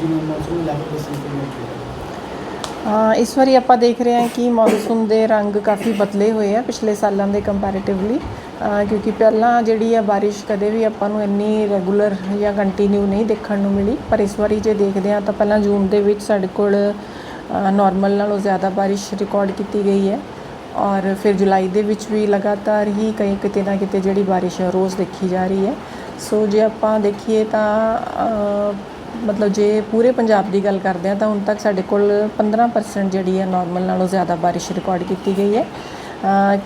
ਜਿਵੇਂ ਮੌਸਮ ਲੱਗ ਰਿਹਾ ਸੀ ਕਿ ਇਸ ਵਾਰੀ ਆਪਾਂ ਦੇਖ ਰਹੇ ਹਾਂ ਕਿ ਮੌਨਸੂਨ ਦੇ ਰੰਗ ਕਾਫੀ ਬਦਲੇ ਹੋਏ ਆ ਪਿਛਲੇ ਸਾਲਾਂ ਦੇ ਕੰਪੈਰੀਟਿਵਲੀ ਕਿਉਂਕਿ ਪਹਿਲਾਂ ਜਿਹੜੀ ਆ ਬਾਰਿਸ਼ ਕਦੇ ਵੀ ਆਪਾਂ ਨੂੰ ਇੰਨੀ ਰੈਗੂਲਰ ਜਾਂ ਕੰਟੀਨਿਊ ਨਹੀਂ ਦੇਖਣ ਨੂੰ ਮਿਲੀ, ਪਰ ਇਸ ਵਾਰੀ ਜੇ ਦੇਖਦੇ ਹਾਂ ਤਾਂ ਪਹਿਲਾਂ ਜੂਨ ਦੇ ਵਿੱਚ ਸਾਡੇ ਕੋਲ ਨਾਰਮਲ ਨਾਲੋਂ ਜ਼ਿਆਦਾ ਬਾਰਿਸ਼ ਰਿਕਾਰਡ ਕੀਤੀ ਗਈ ਹੈ ਔਰ ਫਿਰ ਜੁਲਾਈ ਦੇ ਵਿੱਚ ਵੀ ਲਗਾਤਾਰ ਹੀ ਕਈ ਕਿਤੇ ਨਾ ਕਿਤੇ ਜਿਹੜੀ ਬਾਰਿਸ਼ ਹੈ ਰੋਜ਼ ਦੇਖੀ ਜਾ ਰਹੀ ਹੈ। ਸੋ ਜੇ ਆਪਾਂ ਦੇਖੀਏ ਤਾਂ ਮਤਲਬ ਜੇ ਪੂਰੇ ਪੰਜਾਬ ਦੀ ਗੱਲ ਕਰਦੇ ਹਾਂ ਤਾਂ ਹੁਣ ਤੱਕ ਸਾਡੇ ਕੋਲ 15% ਜਿਹੜੀ ਹੈ ਨਾਰਮਲ ਨਾਲੋਂ ਜ਼ਿਆਦਾ ਬਾਰਿਸ਼ ਰਿਕਾਰਡ ਕੀਤੀ ਗਈ ਹੈ।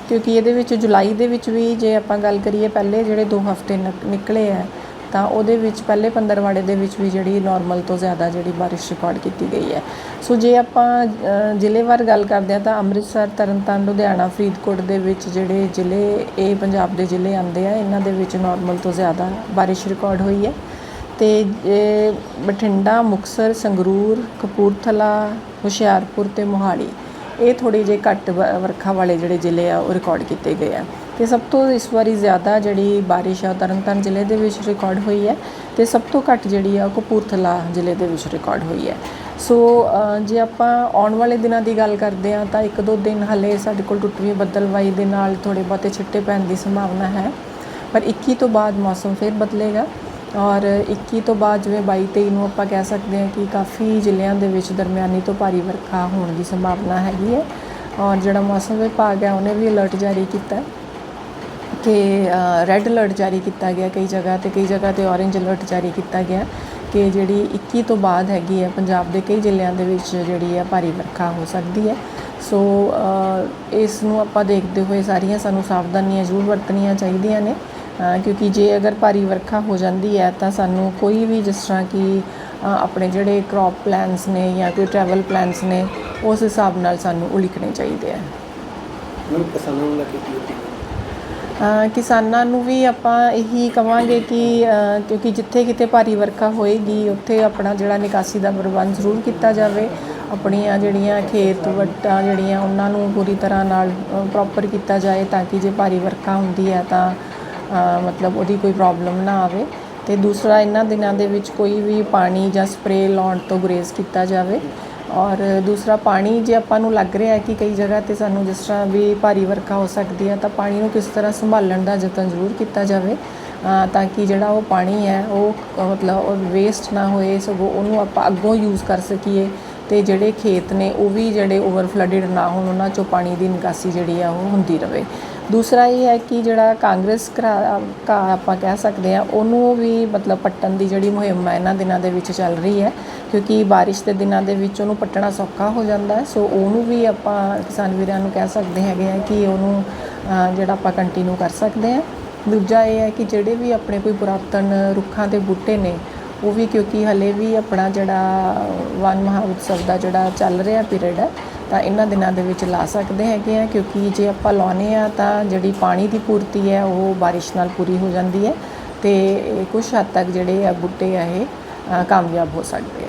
ਕਿਉਂਕਿ ਇਹਦੇ ਵਿੱਚ ਜੁਲਾਈ ਦੇ ਵਿੱਚ ਵੀ ਜੇ ਆਪਾਂ ਗੱਲ ਕਰੀਏ ਪਹਿਲੇ ਜਿਹੜੇ 2 ਹਫ਼ਤੇ ਨਿਕ- ਨਿਕਲੇ ਆ ਤਾਂ ਉਹਦੇ ਵਿੱਚ ਪਹਿਲੇ ਪੰਦਰਵਾੜੇ ਦੇ ਵਿੱਚ ਵੀ ਜਿਹੜੀ ਨਾਰਮਲ ਤੋਂ ਜ਼ਿਆਦਾ ਜਿਹੜੀ ਬਾਰਿਸ਼ ਰਿਕਾਰਡ ਕੀਤੀ ਗਈ ਹੈ। ਸੋ ਜੇ ਆਪਾਂ ਅ, ਜ਼ਿਲ੍ਹੇਵਾਰ ਗੱਲ ਕਰਦੇ ਹਾਂ ਤਾਂ ਅੰਮ੍ਰਿਤਸਰ ਤਰਨਤਾਰਨ ਲੁਧਿਆਣਾ ਫਰੀਦਕੋਟ ਦੇ ਵਿੱਚ ਜਿਹੜੇ ਜ਼ਿਲ੍ਹੇ ਇਹ ਪੰਜਾਬ ਦੇ ਜ਼ਿਲ੍ਹੇ ਆਉਂਦੇ ਆ ਇਹਨਾਂ ਦੇ ਵਿੱਚ ਨਾਰਮਲ ਤੋਂ ਜ਼ਿਆਦਾ ਬਾਰਿਸ਼ ਰਿਕਾਰਡ ਹੋਈ ਹੈ। ਤੇ ਬਠਿੰਡਾ ਮੁਕਤਸਰ ਸੰਗਰੂਰ, ਕਪੂਰਥਲਾ, ਹੁਸ਼ਿਆਰਪੁਰ ਅਤੇ ਮੋਹਾਲੀ। ਇਹ ਥੋੜ੍ਹੇ ਜਿਹੇ ਘੱਟ ਵ- ਵਰਖਾ ਵਾਲੇ ਜਿਹੜੇ ਜ਼ਿਲ੍ਹੇ ਆ, ਉਹ ਰਿਕਾਰਡ ਕੀਤੇ ਗਏ ਆ। ਅਤੇ ਸਭ ਤੋਂ ਇਸ ਵਾਰੀ ਜ਼ਿਆਦਾ ਜਿਹੜੀ ਬਾਰਿਸ਼ ਆ ਉਹ ਤਰਨਤਾਰਨ ਜ਼ਿਲ੍ਹੇ ਦੇ ਵਿੱਚ ਰਿਕਾਰਡ ਹੋਈ ਹੈ ਅਤੇ ਸਭ ਤੋਂ ਘੱਟ ਜਿਹੜੀ ਆ, ਉਹ ਕਪੂਰਥਲਾ ਜ਼ਿਲ੍ਹੇ ਦੇ ਵਿੱਚ ਰਿਕਾਰਡ ਹੋਈ ਹੈ। ਸੋ ਜੇ ਆਪਾਂ ਆਉਣ ਵਾਲੇ ਦਿਨਾਂ ਦੀ ਗੱਲ ਕਰਦੇ ਆ ਤਾਂ ਇੱਕ ਦੋ ਦਿਨ ਹਲੇ ਸਾਡੇ ਕੋਲ ਟੁੱਟਵੀਂ ਬੱਦਲਵਾਈ ਦੇ ਨਾਲ ਥੋੜੇ ਬਹੁਤੇ ਛਿੱਟੇ ਪੈਣ ਦੀ ਸੰਭਾਵਨਾ ਹੈ। ਪਰ 21 ਤੋਂ ਬਾਅਦ ਮੌਸਮ ਫਿਰ ਬਦਲੇਗਾ। ਔਰ 21 ਤੋਂ ਬਾਅਦ ਜਿਵੇਂ 22 23 ਨੂੰ ਆਪਾਂ ਕਹਿ ਸਕਦੇ ਹਾਂ ਕਿ ਕਾਫੀ ਜ਼ਿਲ੍ਹਿਆਂ ਦੇ ਵਿੱਚ ਦਰਮਿਆਨੀ ਤੋਂ ਭਾਰੀ ਵਰਖਾ ਹੋਣ ਦੀ ਸੰਭਾਵਨਾ ਹੈਗੀ ਹੈ। ਔਰ ਜਿਹੜਾ ਮੌਸਮ ਵਿਭਾਗ ਹੈ, ਉਹਨੇ ਵੀ ਅਲਰਟ ਜਾਰੀ ਕੀਤਾ ਕਿ ਰੈੱਡ ਅਲਰਟ ਜਾਰੀ ਕੀਤਾ ਗਿਆ ਕਈ ਜਗ੍ਹਾ ਤੇ, ਕਈ ਜਗ੍ਹਾ ਤੇ ਔਰੇਂਜ ਅਲਰਟ ਜਾਰੀ ਕੀਤਾ ਗਿਆ ਕਿ ਜਿਹੜੀ 21 ਤੋਂ ਬਾਅਦ ਹੈਗੀ ਹੈ, ਪੰਜਾਬ ਦੇ ਕਈ ਜ਼ਿਲ੍ਹਿਆਂ ਦੇ ਵਿੱਚ ਜਿਹੜੀ ਹੈ ਭਾਰੀ ਵਰਖਾ ਹੋ ਸਕਦੀ ਹੈ। ਸੋ ਇਸ ਨੂੰ ਆਪਾਂ ਦੇਖਦੇ ਹੋਏ ਸਾਰੀਆਂ ਸਾਨੂੰ ਸਾਵਧਾਨੀਆਂ ਜ਼ਰੂਰ ਵਰਤਣੀਆਂ ਚਾਹੀਦੀਆਂ ਨੇ। ਕਿਉਂਕਿ ਜੇ ਅਗਰ ਭਾਰੀ ਵਰਖਾ ਹੋ ਜਾਂਦੀ ਹੈ ਤਾਂ ਸਾਨੂੰ ਕੋਈ ਵੀ ਜਿਸ ਤਰ੍ਹਾਂ ਕਿ ਆਪਣੇ ਜਿਹੜੇ ਕ੍ਰੌਪ ਪਲਾਨਸ ਨੇ ਜਾਂ ਕੋਈ ਟਰੈਵਲ ਪਲਾਨਸ ਨੇ ਉਸ ਹਿਸਾਬ ਨਾਲ ਸਾਨੂੰ ਉਲੀਕਣੇ ਚਾਹੀਦੇ ਆ। ਕਿਸਾਨਾਂ ਨੂੰ ਕਿਸਾਨਾਂ ਨੂੰ ਵੀ ਆਪਾਂ ਇਹੀ ਕਵਾਂਗੇ ਕਿ ਕਿਉਂਕਿ ਜਿੱਥੇ ਕਿਤੇ ਭਾਰੀ ਵਰਖਾ ਹੋਏਗੀ ਉੱਥੇ ਆਪਣਾ ਜਿਹੜਾ ਨਿਕਾਸੀ ਦਾ ਪ੍ਰਬੰਧ ਜ਼ਰੂਰ ਕੀਤਾ ਜਾਵੇ। ਆਪਣੀਆਂ ਜਿਹੜੀਆਂ ਖੇਤ ਵੱਟਾਂ ਜਿਹੜੀਆਂ ਉਹਨਾਂ ਨੂੰ ਪੂਰੀ ਤਰ੍ਹਾਂ ਨਾਲ ਪ੍ਰੋਪਰ ਕੀਤਾ ਜਾਏ ਤਾਂ ਕਿ ਜੇ ਭਾਰੀ ਵਰਖਾ ਹੁੰਦੀ ਹੈ ਤਾਂ ਮਤਲਬ ਉਹਦੀ ਕੋਈ ਪ੍ਰੋਬਲਮ ਨਾ ਆਵੇ ਤੇ ਦੂਸਰਾ ਇਹਨਾਂ ਦਿਨਾਂ ਦੇ ਵਿੱਚ ਕੋਈ ਵੀ ਪਾਣੀ ਜਾਂ ਸਪਰੇਅ ਲਾਉਣ ਤੋਂ ਗੁਰੇਜ਼ ਕੀਤਾ ਜਾਵੇ ਔਰ ਦੂਸਰਾ ਪਾਣੀ ਜੇ ਆਪਾਂ ਨੂੰ ਲੱਗ ਰਿਹਾ ਹੈ ਕਿ ਕਈ ਜਗ੍ਹਾ ਤੇ ਸਾਨੂੰ ਜਿਸ ਤਰ੍ਹਾਂ ਵੀ ਭਾਰੀ ਵਰਖਾ ਹੋ ਸਕਦੀ ਹੈ ਤਾਂ ਪਾਣੀ ਨੂੰ ਕਿਸ ਤਰ੍ਹਾਂ ਸੰਭਾਲਣ ਦਾ ਯਤਨ ਜ਼ਰੂਰ ਕੀਤਾ ਜਾਵੇ ਤਾਂ ਕਿ ਜਿਹੜਾ ਉਹ ਪਾਣੀ ਹੈ ਉਹ ਮਤਲਬ ਉਹ ਵੇਸਟ ਨਾ ਹੋਏ, ਸਗੋਂ ਉਹਨੂੰ ਆਪਾਂ ਅੱਗੋਂ ਯੂਜ਼ ਕਰ ਸਕੀਏ ਤੇ ਜਿਹੜੇ ਖੇਤ ਨੇ ਉਹ ਵੀ ਜਿਹੜੇ ਓਵਰ ਫਲੱਡਡ ਨਾ ਹੋਣ, ਉਹਨਾਂ ਚੋਂ ਪਾਣੀ ਦੀ ਨਿਕਾਸੀ ਜਿਹੜੀ ਆ ਉਹ ਹੁੰਦੀ ਰਵੇ ਦੂਸਰਾ ਇਹ ਹੈ ਕਿ ਜਿਹੜਾ ਕਾਂਗਰਸ ਘਰਾ- ਆਪਾਂ ਕਹਿ ਸਕਦੇ ਆ ਉਹਨੂੰ ਵੀ ਮਤਲਬ ਪੱਟਣ ਦੀ ਜਿਹੜੀ ਮੁਹਿੰਮ ਹੈ, ਇਹਨਾਂ ਦਿਨਾਂ ਦੇ ਵਿੱਚ ਚੱਲ ਰਹੀ ਹੈ। ਕਿਉਂਕਿ ਬਾਰਿਸ਼ ਦੇ ਦਿਨਾਂ ਦੇ ਵਿੱਚ ਉਹਨੂੰ ਪੱਟਣਾ ਸੌਖਾ ਹੋ ਜਾਂਦਾ ਹੈ। ਸੋ ਉਹਨੂੰ ਵੀ ਆਪਾਂ ਕਿਸਾਨ ਵੀਰਾਂ ਨੂੰ ਕਹਿ ਸਕਦੇ ਹੈਗੇ ਆ ਕਿ ਉਹਨੂੰ ਜਿਹੜਾ ਆਪਾਂ ਕੰਟੀਨਿਊ ਕਰ ਸਕਦੇ ਆ ਦੂਜਾ ਇਹ ਹੈ ਕਿ ਜਿਹੜੇ ਵੀ ਆਪਣੇ ਕੋਈ ਪੁਰਾਤਨ ਰੁੱਖਾਂ ਦੇ ਬੂਟੇ ਨੇ, ਉਹ ਵੀ ਕਿਉਂਕਿ ਹਲੇ ਵੀ ਆਪਣਾ ਜਿਹੜਾ ਵਨ ਮਹਾ ਉਤਸਵ ਦਾ ਜਿਹੜਾ ਚੱਲ ਰਿਹਾ ਪੀਰੀਅਡ ਹੈ ਤਾਂ ਇਹਨਾਂ ਦਿਨਾਂ ਦੇ ਵਿੱਚ ਲਾ ਸਕਦੇ ਹੈਗੇ ਆ, ਕਿਉਂਕਿ ਜੇ ਆਪਾਂ ਲਾਉਨੇ ਆ ਤਾਂ ਜਿਹੜੀ ਪਾਣੀ ਦੀ ਪੂਰਤੀ ਹੈ, ਉਹ ਬਾਰਿਸ਼ ਨਾਲ ਪੂਰੀ ਹੋ ਜਾਂਦੀ ਹੈ ਤੇ ਕੁਝ ਹੱਦ ਤੱਕ ਜਿਹੜੇ ਆ ਬੂਟੇ ਆ ਇਹ ਕਾਮਯਾਬ ਹੋ ਸਕਦੇ